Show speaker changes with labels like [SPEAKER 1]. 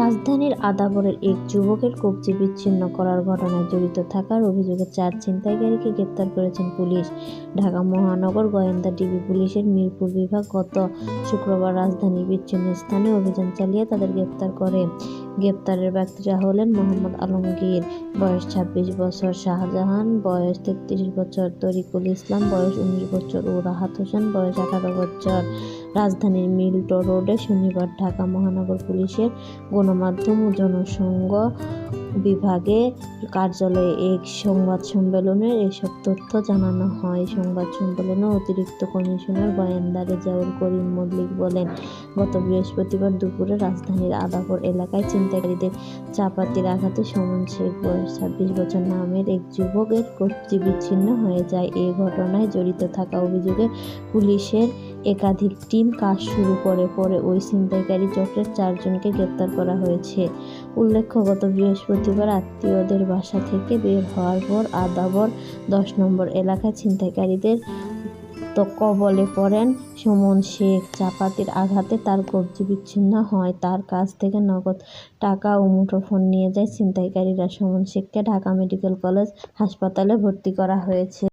[SPEAKER 1] রাজধানীর আদাবরের এক যুবকের কবজি বিচ্ছিন্ন করার ঘটনায় জড়িত থাকার অভিযোগে চার ছিনতাইকারীকে গ্রেপ্তার করেছেন পুলিশ। ঢাকা মহানগর গোয়েন্দা ডিবি পুলিশের মিরপুর বিভাগ গত শুক্রবার রাজধানীর বিচ্ছিন্ন স্থানে অভিযান চালিয়ে তাদের গ্রেপ্তার করে। গ্রেপ্তারের ব্যক্তিরা হলেন মোহাম্মদ আলমগীর, বয়স ছাব্বিশ বছর, শাহজাহান, বয়স তেত্রিশ বছর, তরিকুল ইসলাম, বয়স উনিশ বছর ও রাহাত হোসেন, বয়স আঠারো বছর। রাজধানীর মিল্টো রোডে শনিবার ঢাকা মহানগর পুলিশের গণমাধ্যম ও জনসংঘ বিভাগে কার্যালয়ে এক সংবাদ সম্মেলনে এসব তথ্য জানানো হয়। সংবাদ সম্মেলনে অতিরিক্ত কমিশনার গোয়েন্দা রেজাউল করিম মল্লিক বলেন, গত বৃহস্পতিবার দুপুরে রাজধানীর আদাবর এলাকায় ছিনতাইকারীদের চাপাতির আঘাতে সমন শেখ বয়স ছাব্বিশ বছর নামের এক যুবকের কবজি বিচ্ছিন্ন হয়ে যায়। এই ঘটনায় জড়িত থাকা অভিযোগে পুলিশের একাধিক টিম কাজ শুরু করে, পরে ওই ছিনতাইকারী চক্রের চারজনকে গ্রেপ্তার করা হয়েছে। উল্লেখ্য, গত বৃহস্পতিবার আত্মীয়দের বাসা থেকে বের হওয়ার পর আদাবর দশ নম্বর এলাকায় ছিনতাইকারীদের তো কবলে পড়েন সুমন শেখ। চাপাতির আঘাতে তার কবজি বিচ্ছিন্ন হয়। তার কাছ থেকে নগদ টাকা ও মুঠোফোন নিয়ে যায় ছিনতাইকারীরা। সুমন শেখকে ঢাকা মেডিকেল কলেজ হাসপাতালে ভর্তি করা হয়েছে।